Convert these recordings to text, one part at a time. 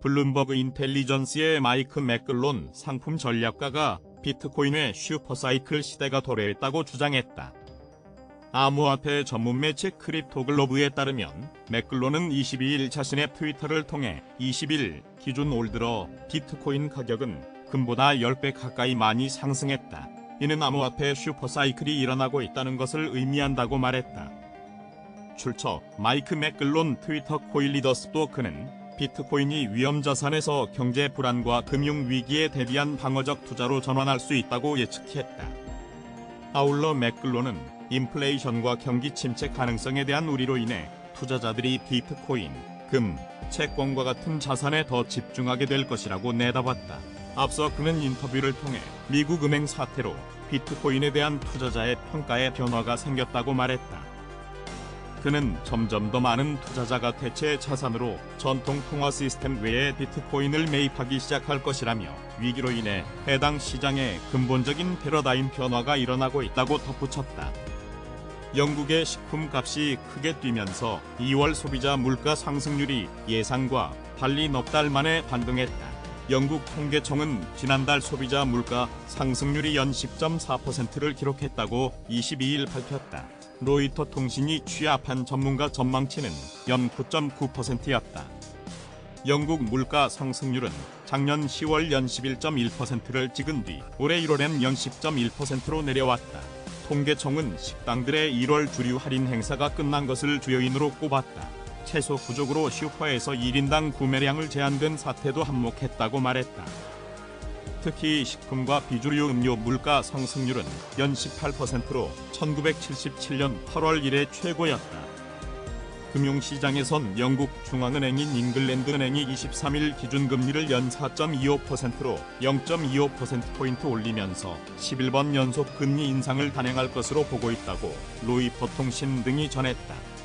블룸버그 인텔리전스의 마이크 맥글론 상품 전략가가 비트코인의 슈퍼사이클 시대가 도래했다고 주장했다. 암호화폐 전문 매체 크립토글로브에 따르면 맥글론은 22일 자신의 트위터를 통해 20일 기준 올 들어 비트코인 가격은 금보다 10배 가까이 많이 상승했다. 이는 암호화폐 슈퍼사이클이 일어나고 있다는 것을 의미한다고 말했다. 출처 마이크 맥글론 트위터 코일 리더스도 그는 비트코인이 위험 자산에서 경제 불안과 금융 위기에 대비한 방어적 투자로 전환할 수 있다고 예측했다. 아울러 맥글론은 인플레이션과 경기 침체 가능성에 대한 우려로 인해 투자자들이 비트코인, 금, 채권과 같은 자산에 더 집중하게 될 것이라고 내다봤다. 앞서 그는 인터뷰를 통해 미국 은행 사태로 비트코인에 대한 투자자의 평가에 변화가 생겼다고 말했다. 그는 점점 더 많은 투자자가 대체 자산으로 전통 통화 시스템 외에 비트코인을 매입하기 시작할 것이라며 위기로 인해 해당 시장에 근본적인 패러다임 변화가 일어나고 있다고 덧붙였다. 영국의 식품 값이 크게 뛰면서 2월 소비자 물가 상승률이 예상과 달리 넉 달 만에 반등했다. 영국 통계청은 지난달 소비자 물가 상승률이 연 10.4%를 기록했다고 22일 밝혔다. 로이터 통신이 취합한 전문가 전망치는 연 9.9%였다. 영국 물가 상승률은 작년 10월 연 11.1%를 찍은 뒤 올해 1월엔 연 10.1%로 내려왔다. 통계청은 식당들의 1월 주류 할인 행사가 끝난 것을 주요인으로 꼽았다. 채소 부족으로 슈퍼에서 1인당 구매량을 제한된 사태도 한몫했다고 말했다. 특히 식품과 비주류 음료 물가 상승률은 연 18%로 1977년 8월 이래 최고였다. 금융시장에선 영국 중앙은행인 잉글랜드 은행이 23일 기준금리를 연 4.25%로 0.25%포인트 올리면서 11번 연속 금리 인상을 단행할 것으로 보고 있다고 로이터 통신 등이 전했다.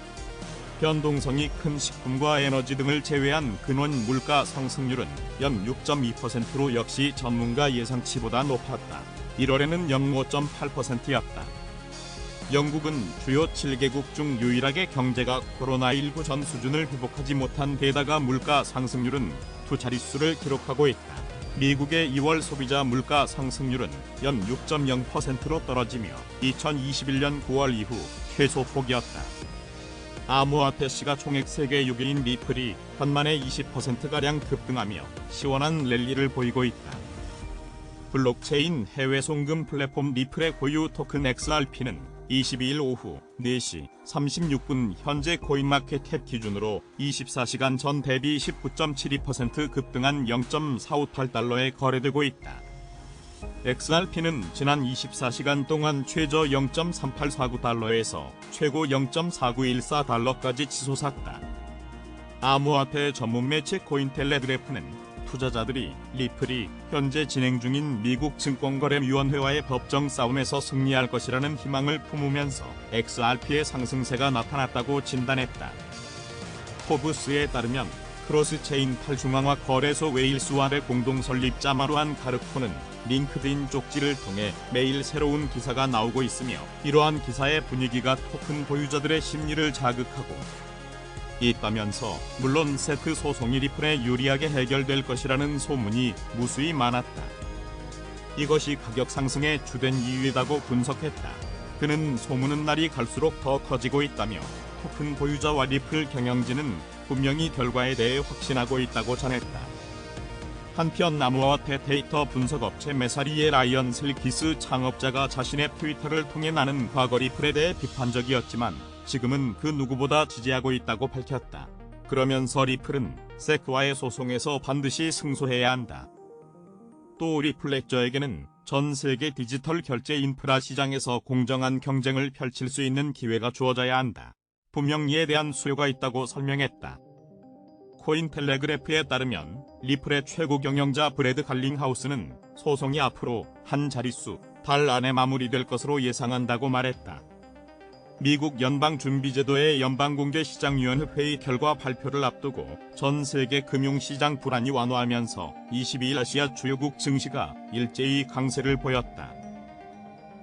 변동성이 큰 식품과 에너지 등을 제외한 근원 물가 상승률은 연 6.2%로 역시 전문가 예상치보다 높았다. 1월에는 연 5.8%였다. 영국은 주요 7개국 중 유일하게 경제가 코로나19 전 수준을 회복하지 못한 데다가 물가 상승률은 두 자릿수를 기록하고 있다. 미국의 2월 소비자 물가 상승률은 연 6.0%로 떨어지며 2021년 9월 이후 최소폭이었다. 암호화폐 시가 총액 세계 6위인 리플이 간만에 20%가량 급등하며 시원한 랠리를 보이고 있다. 블록체인 해외 송금 플랫폼 리플의 고유 토큰 XRP는 22일 오후 4시 36분 현재 코인마켓캡 기준으로 24시간 전 대비 19.72% 급등한 0.458달러에 거래되고 있다. XRP는 지난 24시간 동안 최저 0.3849달러에서 최고 0.4914달러까지 치솟았다. 암호화폐 전문 매체 코인텔레그래프는 투자자들이 리플이 현재 진행 중인 미국 증권거래위원회와의 법정 싸움에서 승리할 것이라는 희망을 품으면서 XRP의 상승세가 나타났다고 진단했다. 포브스에 따르면 크로스체인 탈중앙화 거래소 웨일스와의 공동 설립자 마루안 가르코는 링크드인 쪽지를 통해 매일 새로운 기사가 나오고 있으며 이러한 기사의 분위기가 토큰 보유자들의 심리를 자극하고 있다면서 물론 세트 소송이 리플에 유리하게 해결될 것이라는 소문이 무수히 많았다. 이것이 가격 상승의 주된 이유이다고 분석했다. 그는 소문은 날이 갈수록 더 커지고 있다며 토큰 보유자와 리플 경영진은 분명히 결과에 대해 확신하고 있다고 전했다. 한편 나무화폐 데이터 분석 업체 메사리의 라이언 슬기스 창업자가 자신의 트위터를 통해 나는 과거 리플에 대해 비판적이었지만 지금은 그 누구보다 지지하고 있다고 밝혔다. 그러면서 리플은 세크와의 소송에서 반드시 승소해야 한다. 또 리플렉저에게는 전 세계 디지털 결제 인프라 시장에서 공정한 경쟁을 펼칠 수 있는 기회가 주어져야 한다. 분명 이에 대한 수요가 있다고 설명했다. 코인 텔레그래프에 따르면 리플의 최고 경영자 브래드 갈링하우스는 소송이 앞으로 한 자릿수 달 안에 마무리될 것으로 예상한다고 말했다. 미국 연방준비제도의 연방공개시장위원회 회의 결과 발표를 앞두고 전 세계 금융시장 불안이 완화하면서 22일 아시아 주요국 증시가 일제히 강세를 보였다.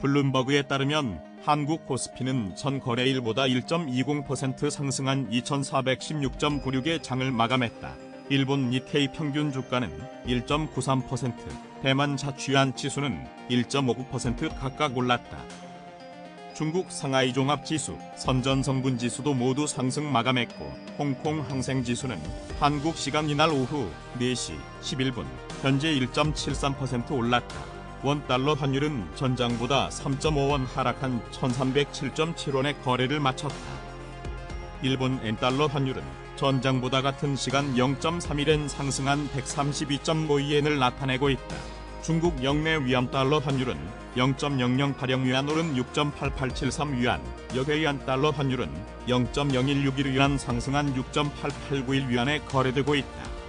블룸버그에 따르면 한국 코스피는 전 거래일보다 1.20% 상승한 2416.96의 장을 마감했다. 일본 니케이 평균 주가는 1.93%, 대만 자취안 지수는 1.59% 각각 올랐다. 중국 상하이 종합 지수, 선전 성분 지수도 모두 상승 마감했고 홍콩 항생 지수는 한국 시간 이날 오후 4시 11분 현재 1.73% 올랐다. 원 달러 환율은 전장보다 3.5원 하락한 1307.7원에 거래를 마쳤다. 일본 엔달러 환율은 전장보다 같은 시간 0.31엔 상승한 132.52엔을 나타내고 있다. 중국 영내 위안 달러 환율은 0.0080 위안 오른 6.8873 위안, 여해안 달러 환율은 0.0161 위안 상승한 6.8891 위안에 거래되고 있다.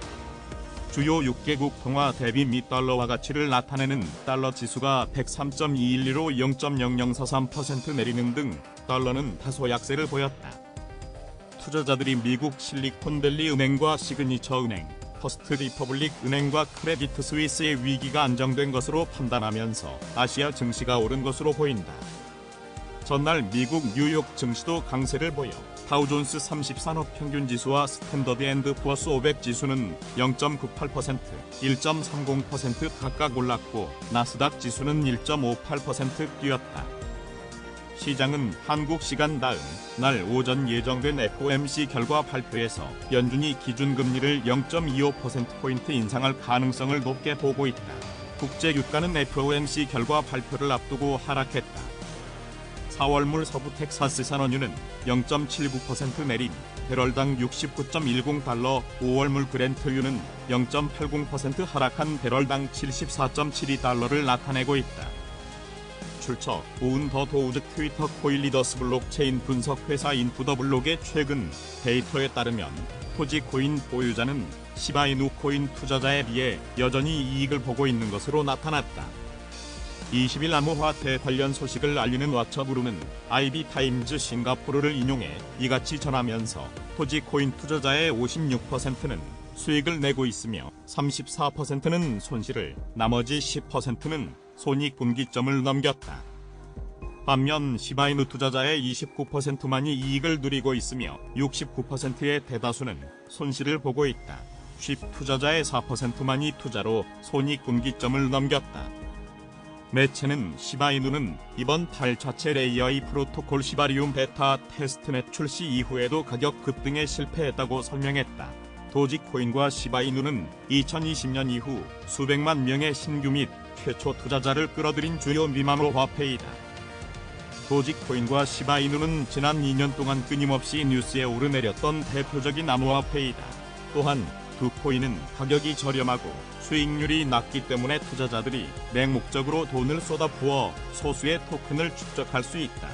주요 6개국 통화 대비 미 달러화 가치를 나타내는 달러 지수가 103.212로 0.0043% 내리는 등 달러는 다소 약세를 보였다. 투자자들이 미국 실리콘밸리 은행과 시그니처 은행, 퍼스트 리퍼블릭 은행과 크레디트 스위스의 위기가 안정된 것으로 판단하면서 아시아 증시가 오른 것으로 보인다. 전날 미국 뉴욕 증시도 강세를 보여 다우존스 30 산업 평균 지수와 스탠더드 앤드 푸어스 500 지수는 0.98%, 1.30% 각각 올랐고 나스닥 지수는 1.58% 뛰었다. 시장은 한국 시간 다음 날 오전 예정된 FOMC 결과 발표에서 연준이 기준금리를 0.25%포인트 인상할 가능성을 높게 보고 있다. 국제 유가는 FOMC 결과 발표를 앞두고 하락했다. 4월물 서부 텍사스 산원유는 0.79% 내린 배럴당 69.10달러, 5월물 그랜트유는 0.80% 하락한 배럴당 74.72달러를 나타내고 있다. 출처 오은 더 도우즈 트위터 코일 리더스 블록체인 분석 회사 인푸더블록의 최근 데이터에 따르면 토지 코인 보유자는 시바이누 코인 투자자에 비해 여전히 이익을 보고 있는 것으로 나타났다. 20일 암호화폐 관련 소식을 알리는 왓챠브루는 IB타임즈 싱가포르를 인용해 이같이 전하면서 토지 코인 투자자의 56%는 수익을 내고 있으며 34%는 손실을, 나머지 10%는 손익 분기점을 넘겼다. 반면 시바이누 투자자의 29%만이 이익을 누리고 있으며 69%의 대다수는 손실을 보고 있다. 쉽 투자자의 4%만이 투자로 손익 분기점을 넘겼다. 매체는 시바이누는 이번 8차체 레이어이 프로토콜 시바리움 베타 테스트넷 출시 이후에도 가격 급등에 실패했다고 설명했다. 도지코인과 시바이누는 2020년 이후 수백만 명의 신규 및 최초 투자자를 끌어들인 주요 미망호 화폐이다. 도지코인과 시바이누는 지난 2년 동안 끊임없이 뉴스에 오르내렸던 대표적인 암호화폐이다. 또한 두 코인은 가격이 저렴하고 수익률이 낮기 때문에 투자자들이 맹목적으로 돈을 쏟아부어 소수의 토큰을 축적할 수 있다.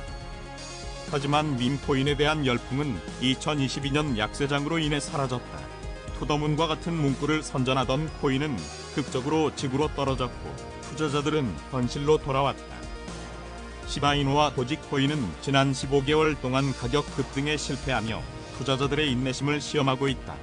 하지만 밈코인에 대한 열풍은 2022년 약세장으로 인해 사라졌다. 투더문과 같은 문구를 선전하던 코인은 극적으로 지구로 떨어졌고 투자자들은 현실로 돌아왔다. 시바이누와 도지코인은 지난 15개월 동안 가격 급등에 실패하며 투자자들의 인내심을 시험하고 있다.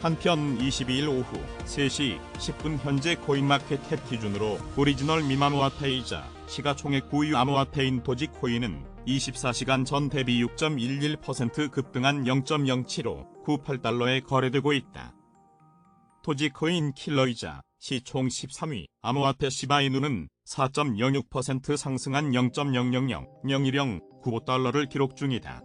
한편 22일 오후 3시 10분 현재 코인마켓 탭 기준으로 오리지널 미만화폐이자 시가총액 9위 암호화폐인 도지 코인은 24시간 전 대비 6.11% 급등한 0.07로 98달러에 거래되고 있다. 도지코인 킬러이자 시총 13위 암호화폐 시바이누는 4.06% 상승한 0.000 01095달러를 기록 중이다.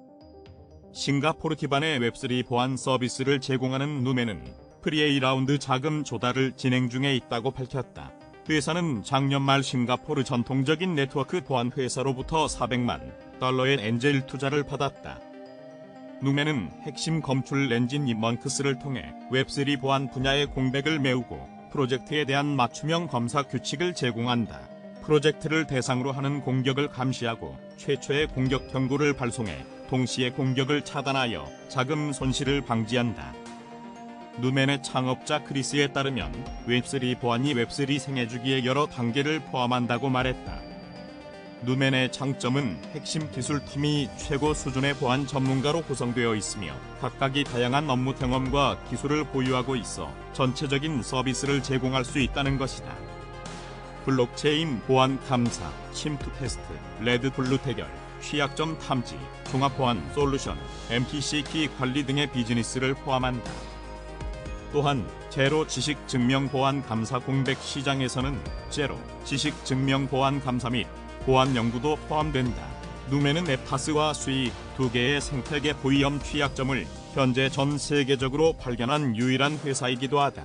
싱가포르 기반의 웹3 보안 서비스를 제공하는 누메는 프리에이 라운드 자금 조달을 진행 중에 있다고 밝혔다. 회사는 작년 말 싱가포르 전통적인 네트워크 보안 회사로부터 400만 달러의 엔젤 투자를 받았다. 누메는 핵심 검출 엔진 이먼크스를 통해 웹3 보안 분야의 공백을 메우고 프로젝트에 대한 맞춤형 검사 규칙을 제공한다. 프로젝트를 대상으로 하는 공격을 감시하고 최초의 공격 경고를 발송해 동시에 공격을 차단하여 자금 손실을 방지한다. 누멘의 창업자 크리스에 따르면 웹3 보안이 웹3 생애주기의 여러 단계를 포함한다고 말했다. 누멘의 장점은 핵심 기술 팀이 최고 수준의 보안 전문가로 구성되어 있으며 각각이 다양한 업무 경험과 기술을 보유하고 있어 전체적인 서비스를 제공할 수 있다는 것이다. 블록체인 보안 탐사, 침투 테스트, 레드 블루 대결, 취약점 탐지, 종합 보안 솔루션, MTC 키 관리 등의 비즈니스를 포함한다. 또한 제로 지식 증명 보안 감사 공백 시장에서는 제로 지식 증명 보안 감사 및 보안 연구도 포함된다. 누메는 에파스와 수이 두 개의 생태계 보위험 취약점을 현재 전 세계적으로 발견한 유일한 회사이기도 하다.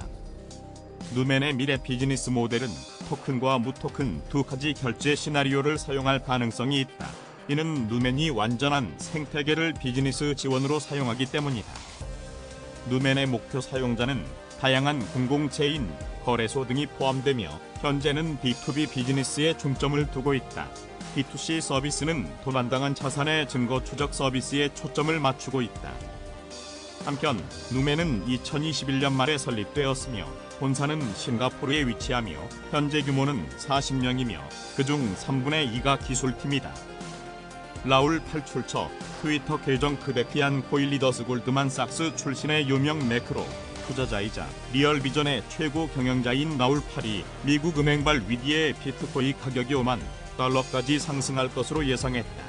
누멘의 미래 비즈니스 모델은 토큰과 무토큰 두 가지 결제 시나리오를 사용할 가능성이 있다. 이는 누멘이 완전한 생태계를 비즈니스 지원으로 사용하기 때문이다. 누멘의 목표 사용자는 다양한 공공체인, 거래소 등이 포함되며 현재는 B2B 비즈니스에 중점을 두고 있다. B2C 서비스는 도난당한 자산의 증거 추적 서비스에 초점을 맞추고 있다. 한편 누멘은 2021년 말에 설립되었으며 본사는 싱가포르에 위치하며 현재 규모는 40명이며 그중 3분의 2가 기술팀이다. 라울 팔출처 트위터 계정 크베피안 코일리더스 골드만삭스 출신의 유명 매크로 투자자이자 리얼비전의 최고 경영자인 라울 팔이 미국 은행발 위기에 비트코인 가격이 5만 달러까지 상승할 것으로 예상했다.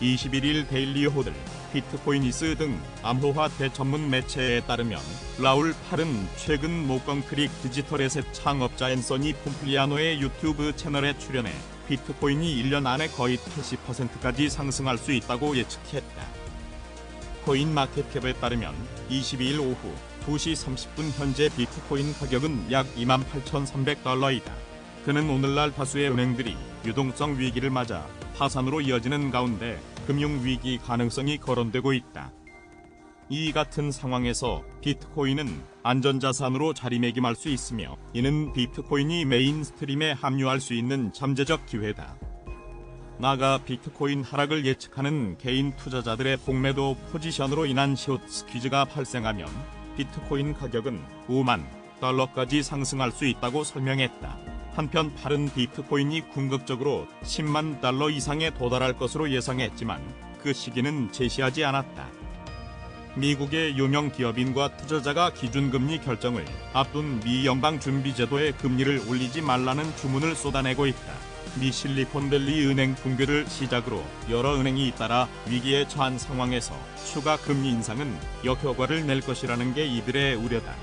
21일 데일리 호들, 비트코인이스 등 암호화폐 전문 매체에 따르면 라울 팔은 최근 모건크릭 디지털에셋 창업자 앤서니 폼플리아노의 유튜브 채널에 출연해 비트코인이 1년 안에 거의 80%까지 상승할 수 있다고 예측했다. 코인 마켓캡에 따르면 22일 오후 2시 30분 현재 비트코인 가격은 약 28,300달러이다. 그는 오늘날 다수의 은행들이 유동성 위기를 맞아 파산으로 이어지는 가운데 금융 위기 가능성이 거론되고 있다. 이 같은 상황에서 비트코인은 안전자산으로 자리매김할 수 있으며 이는 비트코인이 메인스트림에 합류할 수 있는 잠재적 기회다. 나가 비트코인 하락을 예측하는 개인 투자자들의 복매도 포지션으로 인한 숏 스퀴즈가 발생하면 비트코인 가격은 5만 달러까지 상승할 수 있다고 설명했다. 한편 팔은 비트코인이 궁극적으로 10만 달러 이상에 도달할 것으로 예상했지만 그 시기는 제시하지 않았다. 미국의 유명 기업인과 투자자가 기준금리 결정을 앞둔 미 연방준비제도의 금리를 올리지 말라는 주문을 쏟아내고 있다. 미 실리콘밸리 은행 붕괴를 시작으로 여러 은행이 잇따라 위기에 처한 상황에서 추가 금리 인상은 역효과를 낼 것이라는 게 이들의 우려다.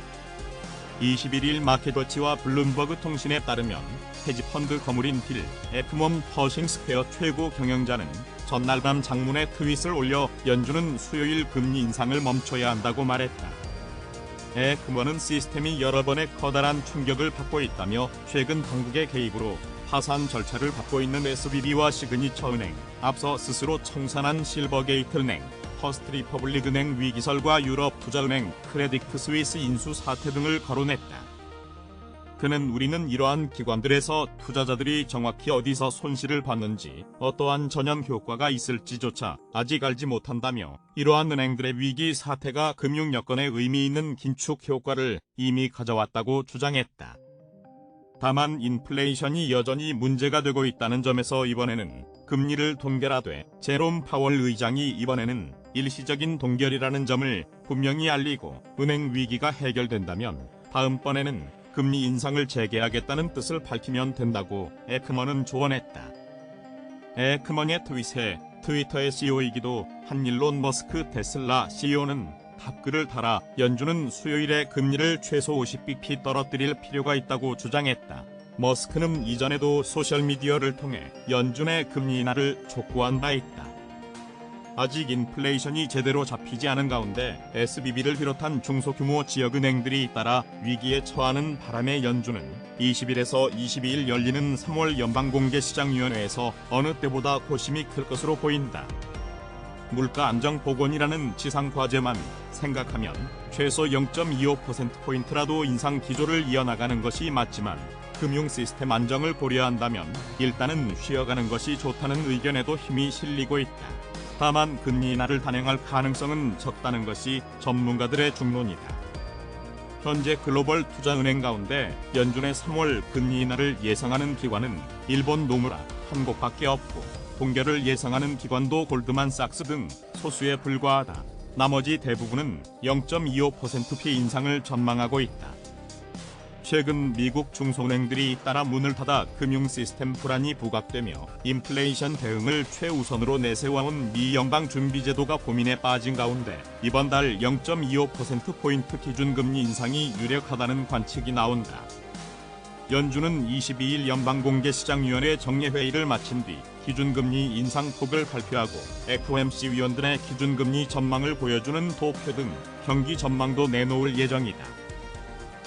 21일 마켓워치와 블룸버그 통신에 따르면 헤지펀드 거물인 빌 에프멈 퍼싱 스퀘어 최고 경영자는 전날 밤 장문에 트윗을 올려 연준은 수요일 금리 인상을 멈춰야 한다고 말했다. 에프먼은 시스템이 여러 번의 커다란 충격을 받고 있다며 최근 당국의 개입으로 파산 절차를 받고 있는 SBB와 시그니처 은행, 앞서 스스로 청산한 실버게이트 은행, 퍼스트 리퍼블릭 은행 위기설과 유럽 투자은행 크레디트 스위스 인수 사태 등을 거론했다. 그는 우리는 이러한 기관들에서 투자자들이 정확히 어디서 손실을 봤는지 어떠한 전염 효과가 있을지조차 아직 알지 못한다며 이러한 은행들의 위기 사태가 금융 여건에 의미 있는 긴축 효과를 이미 가져왔다고 주장했다. 다만 인플레이션이 여전히 문제가 되고 있다는 점에서 이번에는 금리를 동결하되 제롬 파월 의장이 이번에는 일시적인 동결이라는 점을 분명히 알리고 은행 위기가 해결된다면 다음번에는 금리 인상을 재개하겠다는 뜻을 밝히면 된다고 에크먼은 조언했다. 에크먼의 트윗에 트위터의 CEO이기도 한 일론 머스크 테슬라 CEO는 답글을 달아 연준은 수요일에 금리를 최소 50bp 떨어뜨릴 필요가 있다고 주장했다. 머스크는 이전에도 소셜미디어를 통해 연준의 금리 인하를 촉구한 바 있다. 아직 인플레이션이 제대로 잡히지 않은 가운데 SBB를 비롯한 중소규모 지역은행들이 따라 위기에 처하는 바람에 연준은 20일에서 22일 열리는 3월 연방공개시장위원회에서 어느 때보다 고심이 클 것으로 보인다. 물가 안정 복원이라는 지상 과제만 생각하면 최소 0.25%포인트라도 인상 기조를 이어나가는 것이 맞지만 금융 시스템 안정을 고려한다면 일단은 쉬어가는 것이 좋다는 의견에도 힘이 실리고 있다. 다만 금리 인하를 단행할 가능성은 적다는 것이 전문가들의 중론이다. 현재 글로벌 투자은행 가운데 연준의 3월 금리 인하를 예상하는 기관은 일본 노무라 한 곳밖에 없고 동결을 예상하는 기관도 골드만삭스 등 소수에 불과하다. 나머지 대부분은 0.25%피 인상을 전망하고 있다. 최근 미국 중소은행들이 따라 문을 닫아 금융 시스템 불안이 부각되며 인플레이션 대응을 최우선으로 내세워온 미 연방 준비제도가 고민에 빠진 가운데 이번 달 0.25%포인트 기준금리 인상이 유력하다는 관측이 나온다. 연준은 22일 연방공개시장위원회 정례회의를 마친 뒤 기준금리 인상폭을 발표하고 FOMC 위원들의 기준금리 전망을 보여주는 도표 등 경기 전망도 내놓을 예정이다.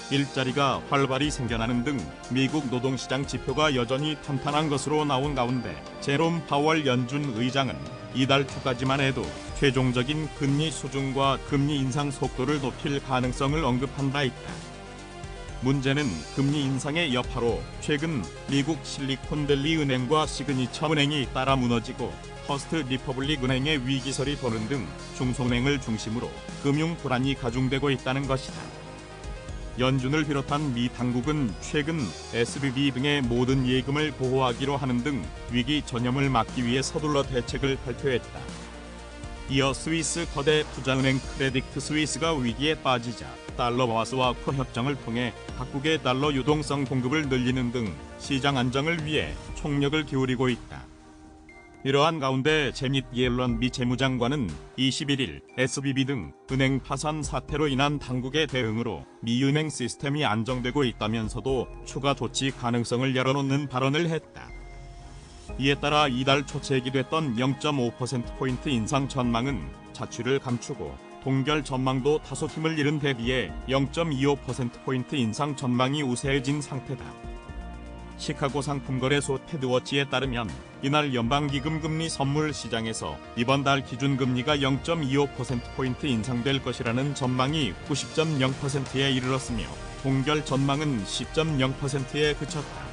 일자리가 활발히 생겨나는 등 미국 노동시장 지표가 여전히 탄탄한 것으로 나온 가운데 제롬 파월 연준 의장은 이달 초까지만 해도 최종적인 금리 수준과 금리 인상 속도를 높일 가능성을 언급한 바 있다. 문제는 금리 인상의 여파로 최근 미국 실리콘밸리 은행과 시그니처 은행이 따라 무너지고 퍼스트 리퍼블릭 은행의 위기설이 도는 등 중소은행을 중심으로 금융 불안이 가중되고 있다는 것이다. 연준을 비롯한 미 당국은 최근 SBB 등의 모든 예금을 보호하기로 하는 등 위기 전염을 막기 위해 서둘러 대책을 발표했다. 이어 스위스 거대 투자은행 크레디트 스위스가 위기에 빠지자 달러와 스와프 협정을 통해 각국의 달러 유동성 공급을 늘리는 등 시장 안정을 위해 총력을 기울이고 있다. 이러한 가운데 제닛 옐런 미 재무장관은 21일 SBB 등 은행 파산 사태로 인한 당국의 대응으로 미 은행 시스템이 안정되고 있다면서도 추가 조치 가능성을 열어놓는 발언을 했다. 이에 따라 이달 초 제기됐던 0.5%포인트 인상 전망은 자취를 감추고 동결 전망도 다소 힘을 잃은 대비해 0.25%포인트 인상 전망이 우세해진 상태다. 시카고 상품거래소 테드워치에 따르면 이날 연방기금 금리 선물 시장에서 이번 달 기준금리가 0.25%포인트 인상될 것이라는 전망이 90.0%에 이르렀으며 동결 전망은 10.0%에 그쳤다.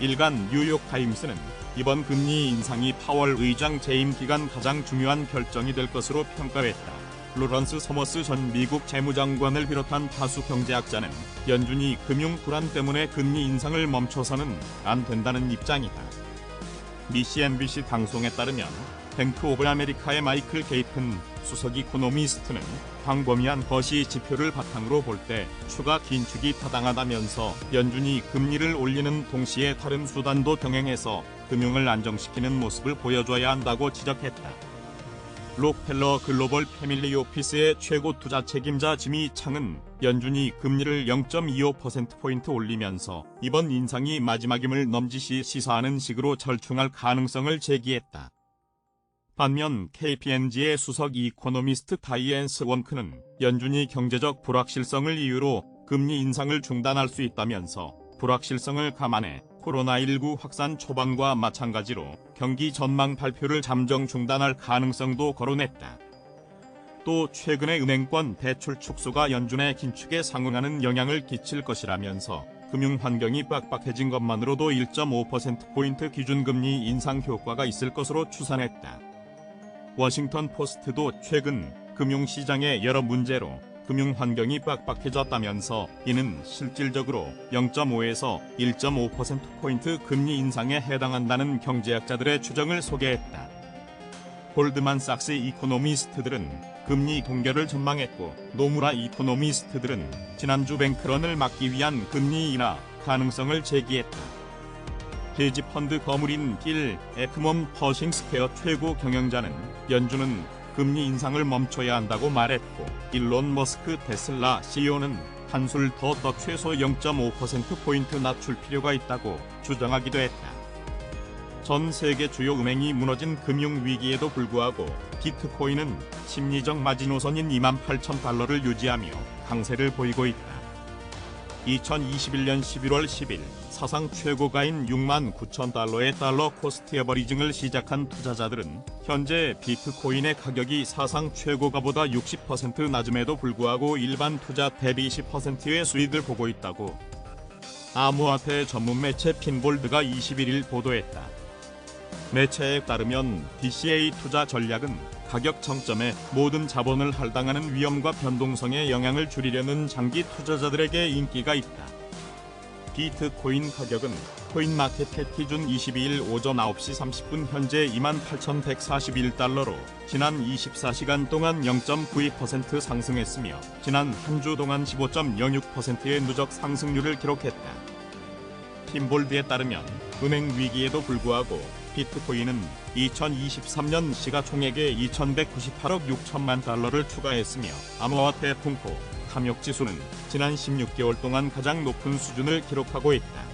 일간 뉴욕타임스는 이번 금리 인상이 파월 의장 재임 기간 가장 중요한 결정이 될 것으로 평가했다. 로런스 서머스 전 미국 재무장관을 비롯한 다수 경제학자는 연준이 금융 불안 때문에 금리 인상을 멈춰서는 안 된다는 입장이다. 미 CNBC 방송에 따르면 뱅크 오브 아메리카의 마이클 게이튼 수석 이코노미스트는 광범위한 거시 지표를 바탕으로 볼 때 추가 긴축이 타당하다면서 연준이 금리를 올리는 동시에 다른 수단도 병행해서 금융을 안정시키는 모습을 보여줘야 한다고 지적했다. 록펠러 글로벌 패밀리 오피스의 최고 투자 책임자 지미 창은 연준이 금리를 0.25%포인트 올리면서 이번 인상이 마지막임을 넘짓이 시사하는 식으로 절충할 가능성을 제기했다. 반면 KPMG의 수석 이코노미스트 다이앤스 원크는 연준이 경제적 불확실성을 이유로 금리 인상을 중단할 수 있다면서 불확실성을 감안해 코로나19 확산 초반과 마찬가지로 경기 전망 발표를 잠정 중단할 가능성도 거론했다. 또 최근의 은행권 대출 축소가 연준의 긴축에 상응하는 영향을 끼칠 것이라면서 금융 환경이 빡빡해진 것만으로도 1.5%포인트 기준금리 인상 효과가 있을 것으로 추산했다. 워싱턴 포스트도 최근 금융시장의 여러 문제로 금융 환경이 빡빡해졌다면서 이는 실질적으로 0.5에서 1.5%포인트 금리 인상에 해당한다는 경제학자들의 추정을 소개했다. 골드만삭스 이코노미스트들은 금리 동결을 전망했고 노무라 이코노미스트들은 지난주 뱅크런을 막기 위한 금리 인하 가능성을 제기했다. 헤지펀드 거물인 길 에크멈 퍼싱스퀘어 최고 경영자는 연준은 금리 인상을 멈춰야 한다고 말했고 일론 머스크 테슬라 CEO는 한술 더 더 최소 0.5%포인트 낮출 필요가 있다고 주장하기도 했다. 전 세계 주요 은행이 무너진 금융 위기에도 불구하고 비트코인은 심리적 마지노선인 28,000달러를 유지하며 강세를 보이고 있다. 2021년 11월 10일 사상 최고가인 6만 9천 달러의 달러 코스트 에버리징을 시작한 투자자들은 현재 비트코인의 가격이 사상 최고가보다 60% 낮음에도 불구하고 일반 투자 대비 10%의 수익을 보고 있다고 암호화폐 전문 매체 핀볼드가 21일 보도했다. 매체에 따르면 DCA 투자 전략은 가격 정점에 모든 자본을 할당하는 위험과 변동성의 영향을 줄이려는 장기 투자자들에게 인기가 있다. 비트코인 가격은 코인마켓캡 기준 22일 오전 9시 30분 현재 28,141달러로 지난 24시간 동안 0.92% 상승했으며 지난 한 주 동안 15.06%의 누적 상승률을 기록했다. 팀볼드에 따르면 은행 위기에도 불구하고 비트코인은 2023년 시가총액의 2,198억 6천만 달러를 추가했으며 암호화폐 풍포, 탐욕 지수는 지난 16개월 동안 가장 높은 수준을 기록하고 있다.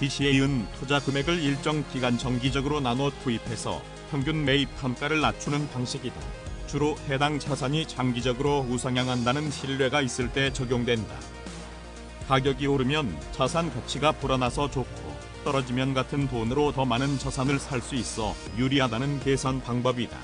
DCA은 투자 금액을 일정 기간 정기적으로 나눠 투입해서 평균 매입 한가를 낮추는 방식이다. 주로 해당 자산이 장기적으로 우상향한다는 신뢰가 있을 때 적용된다. 가격이 오르면 자산 가치가 불어나서 좋고 떨어지면 같은 돈으로 더 많은 자산을 살 수 있어 유리하다는 계산 방법이다.